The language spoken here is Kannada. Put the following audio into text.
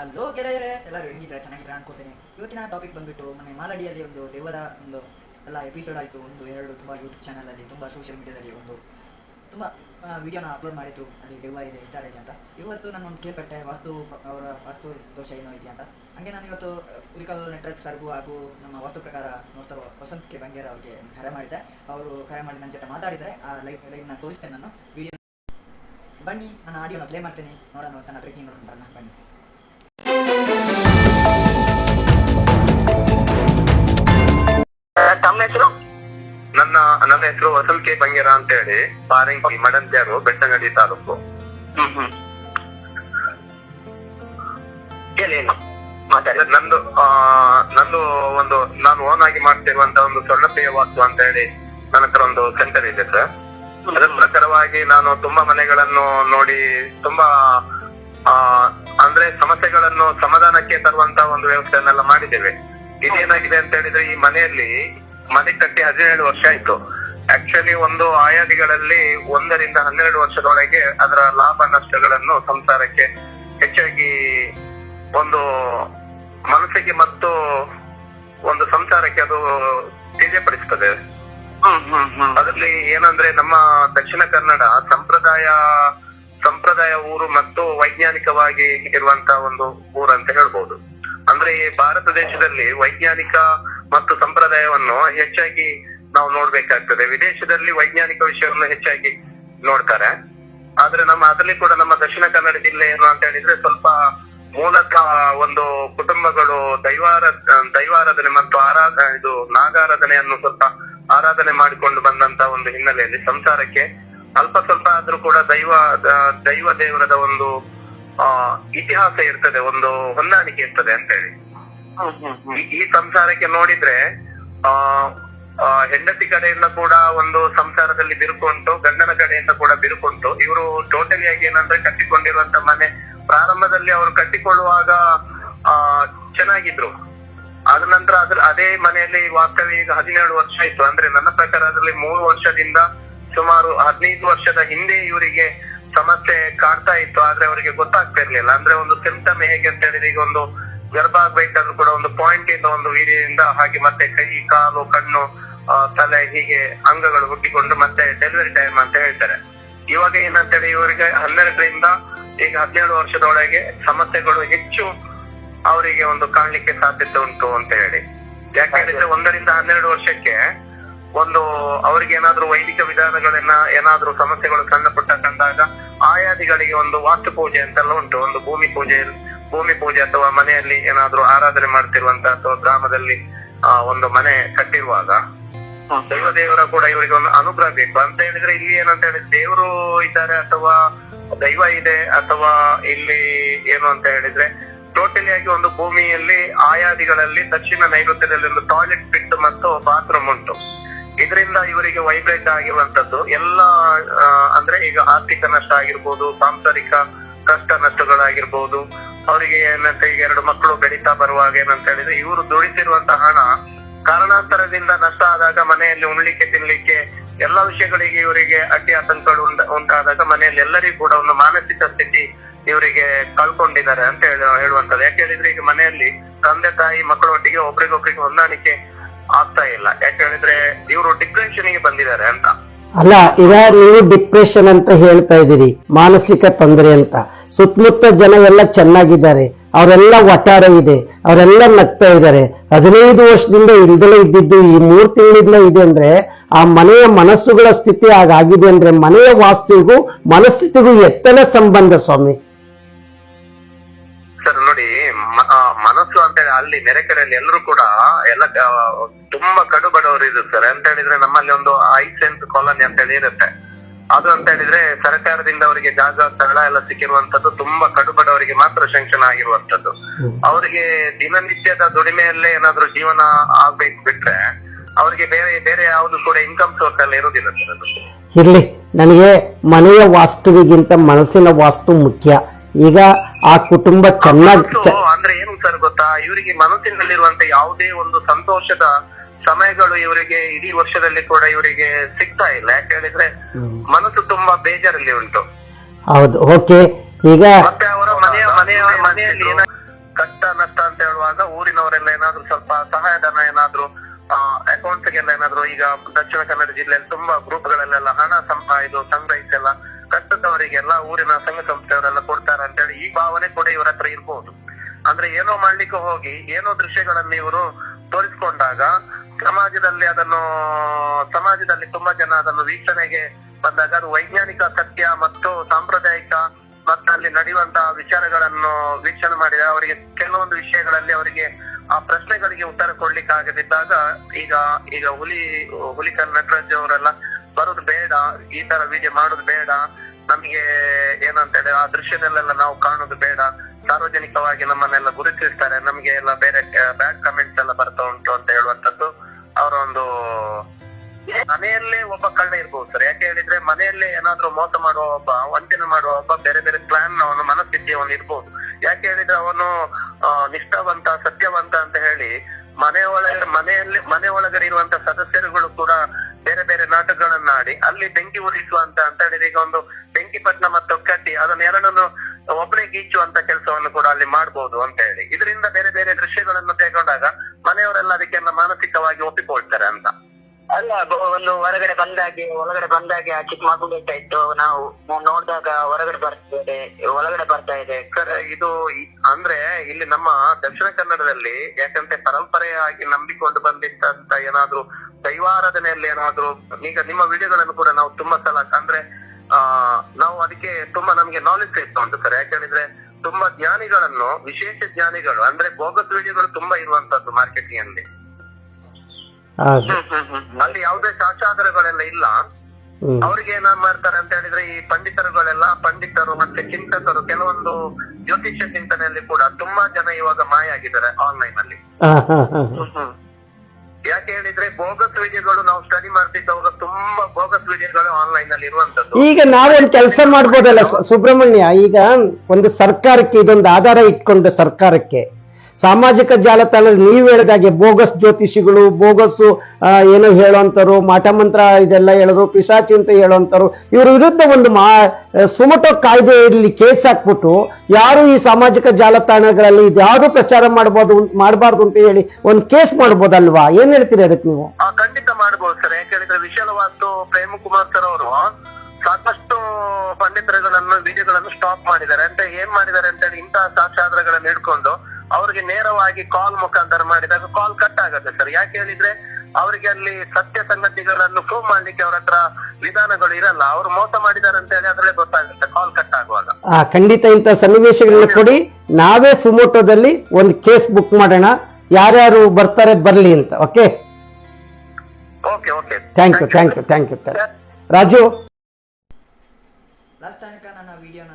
ಹಲೋ ಗೆಳೆಯರೆ, ಎಲ್ಲರೂ ಹೆಂಗಿದ್ರೆ ಚೆನ್ನಾಗಿದ್ರೆ ಅನ್ಕೋತೇನೆ. ಇವತ್ತಿನ ಟಾಪಿಕ್ ಬಂದ್ಬಿಟ್ಟು ಮೊನ್ನೆ ಮಾಲಡಿಯಲ್ಲಿ ಒಂದು ದೇವರ ಒಂದು ಎಲ್ಲ ಎಪಿಸೋಡ್ ಆಯಿತು, ಒಂದು ಎರಡು ತುಂಬ ಯೂಟ್ಯೂಬ್ ಚಾನಲಲ್ಲಿ ತುಂಬ ಸೋಷಿಯಲ್ ಮೀಡಿಯಾದಲ್ಲಿ ಒಂದು ತುಂಬ ವಿಡಿಯೋನ ಅಪ್ಲೋಡ್ ಮಾಡಿತ್ತು ಅಲ್ಲಿ ದೆವ್ವ ಇದೆ ಈ ಥರ ಇದೆ ಅಂತ. ಇವತ್ತು ನಾನು ಒಂದು ಕೇಳ್ಪಟ್ಟೆ, ವಾಸ್ತು ಅವರ ವಾಸ್ತು ದೋಷ ಏನೋ ಇದೆಯಾ ಅಂತ. ಹಂಗೆ ನಾನು ಇವತ್ತು ಉಲಿಕಲ್ ನೆಟ್ವರ್ಕ್ ಸರ್ಗು ಹಾಗೂ ನಮ್ಮ ವಾಸ್ತು ಪ್ರಕಾರ ನೋಡ್ತಾ ವಸಂತಕ್ಕೆ ವಸಂತ್ ಕೆ. ಬಂಗೇರ ಅವ್ರಿಗೆ ಕರೆ ಮಾಡಿದೆ. ಅವರು ಕರೆ ಮಾಡಿ ನನ್ನ ಜೊತೆ ಮಾತಾಡಿದರೆ ಆ ಲೈವ್ ಲೈವ್ನ ತೋರಿಸ್ತೇನೆ ನಾನು. ವಿಡಿಯೋ ಬನ್ನಿ, ನಾನು ಆಡಿಯೋನ ಪ್ಲೇ ಮಾಡ್ತೀನಿ. ನೋಡೋಣ ನನ್ನ ಪ್ರೀತಿ ನೋಡೋಣ ಬನ್ನಿ. ನನ್ನ ಹೆಸರು ವಸಂತ್ ಕೆ ಬಂಗೇರ ಅಂತ ಹೇಳಿ ಪಾರಂಗಿ ಮಡಂತ್ಯಾರು ಬೆಟ್ಟಂಗಡಿ ತಾಲೂಕು. ನಂದು ನಂದು ಒಂದು ನಾನು ಓನ್ ಆಗಿ ಮಾಡ್ತಿರುವಂತ ಒಂದು ಸ್ವರ್ಣಪ್ರಿಯ ವಾಸ್ತು ಅಂತ ಹೇಳಿ ನನ್ನ ಹತ್ರ ಒಂದು ಸೆಂಟರ್ ಇದೆ ಸರ್. ಅದರ ಪ್ರಕಾರವಾಗಿ ನಾನು ತುಂಬಾ ಮನೆಗಳನ್ನು ನೋಡಿ ತುಂಬಾ ಆ ಅಂದ್ರೆ ಸಮಸ್ಯೆಗಳನ್ನು ಸಮಾಧಾನಕ್ಕೆ ತರುವಂತ ಒಂದು ವ್ಯವಸ್ಥೆಯನ್ನೆಲ್ಲ ಮಾಡಿದ್ದೇವೆ. ಇದೇನಾಗಿದೆ ಅಂತ ಹೇಳಿದ್ರೆ ಈ ಮನೆಯಲ್ಲಿ ಮನೆ ಕಟ್ಟಿ ಹದಿನೇಳು ವರ್ಷ ಆಯ್ತು. ಆಕ್ಚುಲಿ ಒಂದು ಆಯಾದಿಗಳಲ್ಲಿ ಒಂದರಿಂದ ಹನ್ನೆರಡು ವರ್ಷದೊಳಗೆ ಅದರ ಲಾಭ ನಷ್ಟಗಳನ್ನು ಸಂಸಾರಕ್ಕೆ ಹೆಚ್ಚಾಗಿ ಒಂದು ಮನಸ್ಸಿಗೆ ಮತ್ತು ಒಂದು ಸಂಸಾರಕ್ಕೆ ಅದು ತಿಳಿಯಪಡಿಸ್ತದೆ ಅದರಲ್ಲಿ ಏನಂದ್ರೆ ನಮ್ಮ ದಕ್ಷಿಣ ಕನ್ನಡ ಸಂಪ್ರದಾಯ ಸಂಪ್ರದಾಯ ಊರು ಮತ್ತು ವೈಜ್ಞಾನಿಕವಾಗಿ ಇರುವಂತ ಒಂದು ಊರು ಅಂತ ಹೇಳ್ಬೋದು. ಅಂದ್ರೆ ಈ ಭಾರತ ದೇಶದಲ್ಲಿ ವೈಜ್ಞಾನಿಕ ಮತ್ತು ಸಂಪ್ರದಾಯವನ್ನು ಹೆಚ್ಚಾಗಿ ನಾವು ನೋಡ್ಬೇಕಾಗ್ತದೆ. ವಿದೇಶದಲ್ಲಿ ವೈಜ್ಞಾನಿಕ ವಿಷಯವನ್ನು ಹೆಚ್ಚಾಗಿ ನೋಡ್ತಾರೆ. ಆದ್ರೆ ನಮ್ಮ ಅದರಲ್ಲಿ ಕೂಡ ನಮ್ಮ ದಕ್ಷಿಣ ಕನ್ನಡ ಜಿಲ್ಲೆ ಏನು ಅಂತ ಹೇಳಿದ್ರೆ ಸ್ವಲ್ಪ ಮೂಲತಃ ಒಂದು ಕುಟುಂಬಗಳು ದೈವಾರ ದೈವಾರಾಧನೆ ಮತ್ತು ಆರಾಧ ಇದು ನಾಗಾರಾಧನೆಯನ್ನು ಸ್ವಲ್ಪ ಆರಾಧನೆ ಮಾಡಿಕೊಂಡು ಬಂದಂತ ಒಂದು ಹಿನ್ನೆಲೆಯಲ್ಲಿ ಸಂಸಾರಕ್ಕೆ. ಅಲ್ಪ ಸ್ವಲ್ಪ ಆದ್ರೂ ಕೂಡ ದೈವ ದೈವ ದೇವರದ ಒಂದು ಆ ಇತಿಹಾಸ ಇರ್ತದೆ ಒಂದು ಹೊಂದಾಣಿಕೆ ಇರ್ತದೆ ಅಂತ ಹೇಳಿ. ಈ- ಸಂಸಾರಕ್ಕೆ ನೋಡಿದ್ರೆ ಆ, ಹೆಂಡತಿ ಕಡೆಯಿಂದ ಕೂಡ ಒಂದು ಸಂಸಾರದಲ್ಲಿ ಬಿರುಕುಂಟು ಗಂಡನ ಕಡೆಯಿಂದ ಕೂಡ ಬಿರುಕುಂಟು ಇವರು ಟೋಟಲಿ ಆಗಿ ಏನಂದ್ರೆ ಕಟ್ಟಿಕೊಂಡಿರುವಂತ ಮನೆ. ಪ್ರಾರಂಭದಲ್ಲಿ ಅವರು ಕಟ್ಟಿಕೊಳ್ಳುವಾಗ, ಆ, ಚೆನ್ನಾಗಿದ್ರು. ಅದ ನಂತರ ಅದ್ರ, ಅದೇ ಮನೆಯಲ್ಲಿ ವಾಸ್ತವ್ಯ ಈಗ ಹದಿನೇಳು ವರ್ಷ ಆಯ್ತು. ಅಂದ್ರೆ ನನ್ನ ಪ್ರಕಾರ ಅದರಲ್ಲಿ ಮೂರು ವರ್ಷದಿಂದ ಸುಮಾರು ಹದಿನೈದು ವರ್ಷದ ಹಿಂದೆ ಇವರಿಗೆ ಸಮಸ್ಯೆ ಕಾಡ್ತಾ ಇತ್ತು. ಆದ್ರೆ ಅವರಿಗೆ ಗೊತ್ತಾಗ್ತಾ ಇರ್ಲಿಲ್ಲ. ಅಂದ್ರೆ ಒಂದು ಸಿಂಪ್ಟಮ್ ಹೇಗೆ ಅಂತ ಹೇಳಿದ್ರೆ ಈಗ ಒಂದು ಗರ್ಭ ಆಗ್ಬೇಕಾದ್ರೂ ಕೂಡ ಒಂದು ಪಾಯಿಂಟ್ ಇಂದ ಒಂದು ವೀರ್ಯದಿಂದ ಹಾಗೆ ಮತ್ತೆ ಕೈ, ಕಾಲು, ಕಣ್ಣು ತಲೆ ಹೀಗೆ ಅಂಗಗಳು ಹುಟ್ಟಿಕೊಂಡು ಮತ್ತೆ ಡೆಲಿವರಿ ಟೈಮ್ ಅಂತ ಹೇಳ್ತಾರೆ. ಇವಾಗ ಏನಂತೇಳಿ ಇವರಿಗೆ ಹನ್ನೆರಡರಿಂದ ಈಗ ಹದಿನೇಳು ವರ್ಷದೊಳಗೆ ಸಮಸ್ಯೆಗಳು ಹೆಚ್ಚು ಅವರಿಗೆ ಒಂದು ಕಾಣ್ಲಿಕ್ಕೆ ಸಾಧ್ಯತೆ ಉಂಟು ಅಂತ ಹೇಳಿ. ಯಾಕೆ ಒಂದರಿಂದ ಹನ್ನೆರಡು ವರ್ಷಕ್ಕೆ ಒಂದು ಅವರಿಗೆ ಏನಾದ್ರೂ ವೈದಿಕ ವಿಧಾನಗಳನ್ನ ಏನಾದ್ರೂ ಸಮಸ್ಯೆಗಳು ಸಣ್ಣ ಪುಟ್ಟ ಕಂಡಾಗ ಆಯಾದಿಗಳಿಗೆ ಒಂದು ವಾಸ್ತು ಪೂಜೆ ಅಂತೆಲ್ಲ ಉಂಟು, ಒಂದು ಭೂಮಿ ಪೂಜೆ ಭೂಮಿ ಪೂಜೆ ಅಥವಾ ಮನೆಯಲ್ಲಿ ಏನಾದ್ರೂ ಆರಾಧನೆ ಮಾಡ್ತಿರುವಂತ ಅಥವಾ ಗ್ರಾಮದಲ್ಲಿ ಆ ಒಂದು ಮನೆ ಕಟ್ಟಿರುವಾಗ ದೈವ ದೇವರ ಕೂಡ ಇವರಿಗೆ ಒಂದು ಅನುಗ್ರಹ ಬೇಕು. ಅಂತ ಹೇಳಿದ್ರೆ ಇಲ್ಲಿ ಏನಂತ ಹೇಳಿದ್ರೆ ದೇವರು ಇದ್ದಾರೆ ಅಥವಾ ದೈವ ಇದೆ ಅಥವಾ ಇಲ್ಲಿ ಏನು ಅಂತ ಹೇಳಿದ್ರೆ ಟೋಟಲಿ ಆಗಿ ಒಂದು ಭೂಮಿಯಲ್ಲಿ ಆಯಾದಿಗಳಲ್ಲಿ ದಕ್ಷಿಣ ನೈಋತ್ಯದಲ್ಲಿ ಒಂದು ಟಾಯ್ಲೆಟ್ ಪಿಟ್ ಮತ್ತು ಬಾತ್ರೂಮ್ ಉಂಟು. ಇದರಿಂದ ಇವರಿಗೆ ವೈಬ್ರೇಟ್ ಆಗಿರುವಂತದ್ದು. ಎಲ್ಲ ಅಂದ್ರೆ ಈಗ ಆರ್ಥಿಕ ನಷ್ಟ ಆಗಿರ್ಬೋದು ಸಾಂಸಾರಿಕ ಕಷ್ಟ ನಷ್ಟಗಳಾಗಿರ್ಬೋದು ಅವರಿಗೆ ಏನಂತ ಈಗ ಎರಡು ಮಕ್ಕಳು ಬೆಳೀತಾ ಬರುವಾಗ ಏನಂತ ಹೇಳಿದ್ರೆ ಇವರು ದುಡಿತಿರುವಂತ ಹಣ ಕಾರಣಾಂತರದಿಂದ ನಷ್ಟ ಆದಾಗ ಮನೆಯಲ್ಲಿ ಉಣ್ಲಿಕ್ಕೆ, ತಿನ್ಲಿಕ್ಕೆ ಎಲ್ಲಾ ವಿಷಯಗಳಿಗೆ ಇವರಿಗೆ ಅಡ್ಡಿ ಆತಂಕಗಳು ಉಂಟ- ಉಂಟಾದಾಗ ಮನೆಯಲ್ಲಿ ಎಲ್ಲರಿಗೂ ಕೂಡ ಒಂದು ಮಾನಸಿಕ ಸ್ಥಿತಿ ಇವರಿಗೆ ಕಳ್ಕೊಂಡಿದ್ದಾರೆ ಅಂತ ಹೇಳಿ ಹೇಳುವಂತದ್ದು ಯಾಕೆ ಹೇಳಿದ್ರೆ ಈಗ ಮನೆಯಲ್ಲಿ ತಂದೆ, ತಾಯಿ, ಮಕ್ಕಳೊಟ್ಟಿಗೆ ಒಬ್ರಿಗೊಬ್ರಿಗೆ ಹೊಂದಾಣಿಕೆ ಆಗ್ತಾ ಇಲ್ಲ. ಯಾಕೆ ಹೇಳಿದ್ರೆ ಇವರು ಡಿಪ್ರೆಷನ್ಗೆ ಬಂದಿದ್ದಾರೆ ಅಂತ. ಅಲ್ಲ, ಈಗ ನೀವು ಡಿಪ್ರೆಷನ್ ಅಂತ ಹೇಳ್ತಾ ಇದ್ದೀರಿ. ಮಾನಸಿಕ ತೊಂದರೆ ಅಂತ. ಸುತ್ತಮುತ್ತ ಜನ ಎಲ್ಲ ಚೆನ್ನಾಗಿದ್ದಾರೆ. ಅವರೆಲ್ಲ ಒಟ್ಟಾರೆ ಇದೆ. ಅವರೆಲ್ಲ ನಗ್ತಾ ಇದ್ದಾರೆ. ಹದಿನೈದು ವರ್ಷದಿಂದ ಇಲ್ದಲೇ ಇದ್ದಿದ್ದು ಈ ಮೂರು ತಿಂಗಳಿಂದ ಇದೆ ಅಂದ್ರೆ ಆ ಮನೆಯ ಮನಸ್ಸುಗಳ ಸ್ಥಿತಿ ಹಾಗಾಗಿದೆ ಅಂದ್ರೆ ಮನೆಯ ವಾಸ್ತುವಿಗೂ ಮನಸ್ಥಿತಿಗೂ ಎತ್ತಲ ಸಂಬಂಧ ಸ್ವಾಮಿ. ಸರ್, ನೋಡಿ ಮ- ಆ, ಮನಸ್ಸು ಅಂತ ಹೇಳಿ ಅಲ್ಲಿ ನೆರೆಕೆರೆಯಲ್ಲಿ ಎಲ್ಲರೂ ಕೂಡ ಎಲ್ಲ ತುಂಬಾ ಕಡು ಬಡವರು ಇದ್ರು ಸರ್. ಅಂತ ಹೇಳಿದ್ರೆ ನಮ್ಮಲ್ಲಿ ಒಂದು ಐ ಸೆನ್ಸ್ ಕಾಲೋನಿ ಅಂತ ಹೇಳಿ ಇರುತ್ತೆ. ಅದು ಅಂತ ಹೇಳಿದ್ರೆ ಸರ್ಕಾರದಿಂದ ಅವರಿಗೆ ಜಾಗ ಸ್ಥಳ ಎಲ್ಲ ಸಿಕ್ಕಿರುವಂತದ್ದು ತುಂಬಾ ಕಡು ಬಡವರಿಗೆ ಮಾತ್ರ ಶಾಂಕ್ಷನ್ ಆಗಿರುವಂತದ್ದು ಅವರಿಗೆ ದಿನನಿತ್ಯದ ದುಡಿಮೆಯಲ್ಲೇ ಏನಾದ್ರೂ ಜೀವನ ಆಗ್ಬೇಕು ಬಿಟ್ರೆ ಅವರಿಗೆ ಬೇರೆ ಬೇರೆ ಯಾವ್ದು ಕೂಡ ಇನ್ಕಮ್ ಸೋರ್ಸ್ ಎಲ್ಲ ಇರೋದಿಲ್ಲ ಸರ್ ಅದು. ಇರ್ಲಿ ನನಗೆ ಮನೆಯ ವಾಸ್ತುವಿಗಿಂತ ಮನಸ್ಸಿನ ವಾಸ್ತು ಮುಖ್ಯ. ಈಗ ಆ ಕುಟುಂಬ ಚೆನ್ನಾಗಿ ಅಂದ್ರೆ ಸರ್ ಗೊತ್ತಾ? ಇವರಿಗೆ ಮನಸ್ಸಿನಲ್ಲಿರುವಂತ ಯಾವುದೇ ಒಂದು ಸಂತೋಷದ ಸಮಯಗಳು ಇವರಿಗೆ ಇಡೀ ವರ್ಷದಲ್ಲಿ ಕೂಡ ಇವರಿಗೆ ಸಿಗ್ತಾ ಇಲ್ಲ. ಯಾಕೆ ಹೇಳಿದ್ರೆ ಮನಸ್ಸು ತುಂಬಾ ಬೇಜಾರಲ್ಲಿ ಉಂಟು. ಹೌದು. ಓಕೆ. ಈಗ ಮತ್ತೆ ಅವರ ಮನೆಯ ಮನೆಯ ಮನೆಯಲ್ಲಿ ಕಷ್ಟ ನಷ್ಟ ಅಂತ ಹೇಳುವಾಗ ಊರಿನವರೆಲ್ಲ ಏನಾದ್ರು ಸ್ವಲ್ಪ ಸಹಾಯಧನ ಏನಾದ್ರು ಅಕೌಂಟ್ ಗೆಲ್ಲ ಏನಾದ್ರು ಈಗ ದಕ್ಷಿಣ ಕನ್ನಡ ಜಿಲ್ಲೆಯಲ್ಲಿ ತುಂಬಾ ಗ್ರೂಪ್ ಗಳಲ್ಲೆಲ್ಲ ಹಣ ಸಂಪ ಇದು ಸಂಗ್ರಹಿಸೆಲ್ಲ ಕಷ್ಟದವರಿಗೆಲ್ಲ ಊರಿನ ಸಂಘ ಸಂಸ್ಥೆಯವರೆಲ್ಲ ಕೊಡ್ತಾರೆ ಅಂತ ಹೇಳಿ ಈ ಭಾವನೆ ಕೂಡ ಇವರ ಹತ್ರ ಇರ್ಬೋದು. ಅಂದ್ರೆ ಏನೋ ಮಾಡ್ಲಿಕ್ಕೆ ಹೋಗಿ, ಏನೋ ದೃಶ್ಯಗಳನ್ನು ಇವರು ತೋರಿಸಿಕೊಂಡಾಗ ಸಮಾಜದಲ್ಲಿ ಅದನ್ನು, ಸಮಾಜದಲ್ಲಿ ತುಂಬಾ ಜನ ಅದನ್ನು ವೀಕ್ಷಣೆಗೆ ಬಂದಾಗ ಅದು ವೈಜ್ಞಾನಿಕ ಸತ್ಯ ಮತ್ತು ಸಾಂಪ್ರದಾಯಿಕ ಮತ್ತು ಅಲ್ಲಿ ನಡೆಯುವಂತಹ ವಿಚಾರಗಳನ್ನು ವೀಕ್ಷಣೆ ಮಾಡಿದ ಅವರಿಗೆ ಕೆಲವೊಂದು ವಿಷಯಗಳಲ್ಲಿ ಅವರಿಗೆ ಆ ಪ್ರಶ್ನೆಗಳಿಗೆ ಉತ್ತರ ಕೊಡ್ಲಿಕ್ಕೆ ಆಗದಿದ್ದಾಗ ಈಗ ಈಗ ಹುಲಿ, ಹುಲಿಕಲ್ ನಟರಾಜ್ ಅವರೆಲ್ಲ ಬರೋದು ಬೇಡ, ಈ ತರ ವಿಡಿಯೋ ಮಾಡೋದು ಬೇಡ, ನಮಗೆ ಏನಂತ ಹೇಳಿ ಆ ದೃಶ್ಯದಲ್ಲೆಲ್ಲ ನಾವು ಕಾಣೋದು ಬೇಡ ಸಾರ್ವಜನಿಕವಾಗಿ ನಮ್ಮನ್ನೆಲ್ಲ ಗುರುತಿಸ್ತಾರೆ. ನಮ್ಗೆ ಎಲ್ಲ ಬೇರೆ ಬ್ಯಾಡ್ ಕಮೆಂಟ್ಸ್ ಎಲ್ಲ ಬರ್ತಾ ಉಂಟು ಅಂತ ಹೇಳುವಂತದ್ದು ಅವರ ಒಂದು ಮನೆಯಲ್ಲೇ ಒಬ್ಬ ಕಳ್ಳ ಇರ್ಬೋದು ಸರ್. ಯಾಕೆ ಹೇಳಿದ್ರೆ ಮನೆಯಲ್ಲೇ ಏನಾದ್ರೂ ಮೋಸ ಮಾಡುವ ಒಬ್ಬ, ವಂಚನೆ ಮಾಡುವ ಒಬ್ಬ ಬೇರೆ ಬೇರೆ ಪ್ಲಾನ್ ಅವನ ಮನಸ್ಥಿತಿ ಅವನು ಇರ್ಬೋದು. ಯಾಕೆ ಹೇಳಿದ್ರೆ ಅವನು ನಿಷ್ಠಾವಂತ, ಸತ್ಯವಂತ ಅಂತ ಹೇಳಿ ಮನೆ ಒಳಗೆ ಮನೆಯಲ್ಲಿ ಮನೆ ಒಳಗಡೆ ಇರುವಂತ ಸದಸ್ಯರುಗಳು ಕೂಡ ಬೇರೆ ಬೇರೆ ನಾಟಕಗಳನ್ನಾಡಿ ಅಲ್ಲಿ ಬೆಂಕಿ ಉರಿಸುವಂತ ಅಂತ ಹೇಳಿದ್ರೆ ಈಗ ಒಂದು ಬೆಂಕಿ ಪಟ್ನ ಮತ್ತು ಕಟ್ಟಿ ಅದನ್ನ ಎರಡನ್ನು ಒಬ್ಬನೇ ಗೀಚುವಂತ ಕೆಲಸವನ್ನು ಕೂಡ ಅಲ್ಲಿ ಮಾಡ್ಬೋದು ಅಂತ ಹೇಳಿ. ಇದರಿಂದ ಬೇರೆ ಬೇರೆ ದೃಶ್ಯಗಳನ್ನು ತೆಗೊಂಡಾಗ ಮನೆಯವರೆಲ್ಲ ಅದಕ್ಕೆಲ್ಲ ಮಾನಸಿಕವಾಗಿ ಒಪ್ಪಿಕೊಳ್ತಾರೆ ಅಂತ. ಅಲ್ಲ ಒಂದು ಹೊರಗಡೆ ಬಂದಾಗೆ ಒಳಗಡೆ ಬಂದಾಗೆ ಆ ಚಿಕ್ಕ ಮಗು ಬೆಟ್ಟ ಇತ್ತು ನಾವು ನೋಡಿದಾಗ ಹೊರಗಡೆ ಬರ್ತಿದೆ ಒಳಗಡೆ ಬರ್ತಾ ಇದೆ. ಇದು ಅಂದ್ರೆ ಇಲ್ಲಿ ನಮ್ಮ ದಕ್ಷಿಣ ಕನ್ನಡದಲ್ಲಿ ಯಾಕಂತೆ ಪರಂಪರೆಯಾಗಿ ನಂಬಿಕೊಂಡು ಬಂದಿತ್ತಂತ ಏನಾದ್ರು ದೈವಾರಾಧನೆಯಲ್ಲಿ ಏನಾದ್ರು ಈಗ ನಿಮ್ಮ ವಿಡಿಯೋಗಳನ್ನು ಕೂಡ ನಾವು ತುಂಬಾ ಸಲ ಅಂದ್ರೆ ನಾವು ಅದಕ್ಕೆ ತುಂಬಾ ನಮ್ಗೆ ನಾಲೆಜ್ ಸಿಗ್ತಾ ಉಂಟು ಸರ್. ಯಾಕಂದ್ರೆ ತುಂಬಾ ಜ್ಞಾನಿಗಳನ್ನು ವಿಶೇಷ ಜ್ಞಾನಿಗಳು ಅಂದ್ರೆ ಬೋಗಸ್ ವಿಡಿಯೋಗಳು ತುಂಬಾ ಇರುವಂತದ್ದು ಮಾರ್ಕೆಟಿಂಗ್ ಅಲ್ಲಿ. ಅಲ್ಲಿ ಯಾವುದೇ ಸಾಕ್ಷಾಧಾರಗಳೆಲ್ಲ ಇಲ್ಲ. ಅವ್ರಿಗೆ ಏನ್ ಮಾಡ್ತಾರೆ ಅಂತ ಹೇಳಿದ್ರೆ ಈ ಪಂಡಿತರುಗಳೆಲ್ಲ ಪಂಡಿತರು ಮತ್ತೆ ಚಿಂತಕರು ಕೆಲವೊಂದು ಜ್ಯೋತಿಷ್ಯ ಚಿಂತನೆಯಲ್ಲಿ ಕೂಡ ತುಂಬಾ ಜನ ಇವಾಗ ಮಾಯ ಆಗಿದ್ದಾರೆ ಆನ್ಲೈನ್ ಅಲ್ಲಿ. ಯಾಕೆ ಹೇಳಿದ್ರೆ ಬೋಗಸ್ ವಿಡಿಯೋಗಳು ನಾವು ಸ್ಟಡಿ ಮಾಡ್ತಿದ್ದವಾಗ ತುಂಬಾ ಬೋಗಸ್ ವಿಡಿಯೋಗಳು ಆನ್ಲೈನ್ನಲ್ಲಿ ಇರುವಂತದ್ದು. ಈಗ ನಾವೊಂದು ಕೆಲಸ ಮಾಡ್ಬೋದಲ್ಲ ಸುಬ್ರಹ್ಮಣ್ಯ, ಈಗ ಒಂದು ಸರ್ಕಾರಕ್ಕೆ ಇದೊಂದು ಆಧಾರ ಇಟ್ಕೊಂಡು ಸರ್ಕಾರಕ್ಕೆ. ಸಾಮಾಜಿಕ ಜಾಲತಾಣದಲ್ಲಿ ನೀವು ಹೇಳಿದಾಗೆ ಬೋಗಸ್ ಜ್ಯೋತಿಷಿಗಳು ಬೋಗಸ್ ಆ, ಏನೋ ಹೇಳೋಂಥವ್ರು ಮಾಟ ಮಂತ್ರ ಇದೆಲ್ಲ ಹೇಳೋರು ಪಿಶಾಚಿ ಅಂತ ಹೇಳೋಂಥವ್ರು ಇವ್ರ ವಿರುದ್ಧ ಒಂದು ಮಾ ಸುಮಟೋ ಇರಲಿ ಕೇಸ್ ಹಾಕ್ಬಿಟ್ಟು ಯಾರು ಈ ಸಾಮಾಜಿಕ ಜಾಲತಾಣಗಳಲ್ಲಿ ಇದ್ಯಾವುದು ಪ್ರಚಾರ ಮಾಡಬಹುದು ಮಾಡಬಾರ್ದು ಅಂತ ಹೇಳಿ ಒಂದು ಕೇಸ್ ಮಾಡ್ಬೋದಲ್ವಾ? ಏನ್ ಹೇಳ್ತೀರಿ ಅದಕ್ಕೆ ನೀವು? ಖಂಡಿತ ಮಾಡ್ಬೋದು ಸರ್. ಯಾಕೆ ಹೇಳಿದ್ರೆ ಪ್ರೇಮ್ ಪ್ರೇಮಕುಮಾರ್ ಸರ್ ಅವರು ಸಾಕಷ್ಟು ಪಂಡಿತರುಗಳನ್ನು ವಿಡಿಯೋಗಳನ್ನು ಸ್ಟಾಪ್ ಮಾಡಿದ್ದಾರೆ. ಅಂತ ಏನ್ ಮಾಡಿದ್ದಾರೆ ಅಂತ ಹೇಳಿ ಇಂತಹ ಸಾಕ್ಷಾಧಾರಗಳನ್ನು ಹಿಡ್ಕೊಂಡು ಅವ್ರಿಗೆ ನೇರವಾಗಿ ಕಾಲ್ ಮುಖಾಂತರ ಮಾಡಿದಾಗ ಕಾಲ್ ಕಟ್ ಆಗುತ್ತೆ ಸರ್ ಯಾಕೆ ಹೇಳಿದ್ರೆ ಅವರಿಗೆ ಅಲ್ಲಿ ಸತ್ಯ ಸಂಗತಿಗಳನ್ನು ಪ್ರೂವ್ ಮಾಡ್ಲಿಕ್ಕೆ ಅವ್ರ ಹತ್ರ ವಿಧಾನಗಳು ಇರಲ್ಲ. ಅವ್ರು ಮೋಸ ಮಾಡಿದ್ದಾರೆ ಅಂತ ಹೇಳಿ ಅದ್ರಲ್ಲೇ ಗೊತ್ತಾಗುತ್ತೆ ಕಾಲ್ ಕಟ್ ಆಗುವಾಗ. ಆ ಖಂಡಿತ ಇಂಥ ಸನ್ನಿವೇಶಗಳನ್ನ ಕೊಡಿ. ನಾವೇ ಸುಮೋಟೋದಲ್ಲಿ ಒಂದು ಕೇಸ್ ಬುಕ್ ಮಾಡೋಣ. ಯಾರ್ಯಾರು ಬರ್ತಾರೆ ಬರ್ಲಿ ಅಂತ okay okay okay thank you thank you thank you Raju? Last ತನಕ ನನ್ನ ವಿಡಿಯೋನ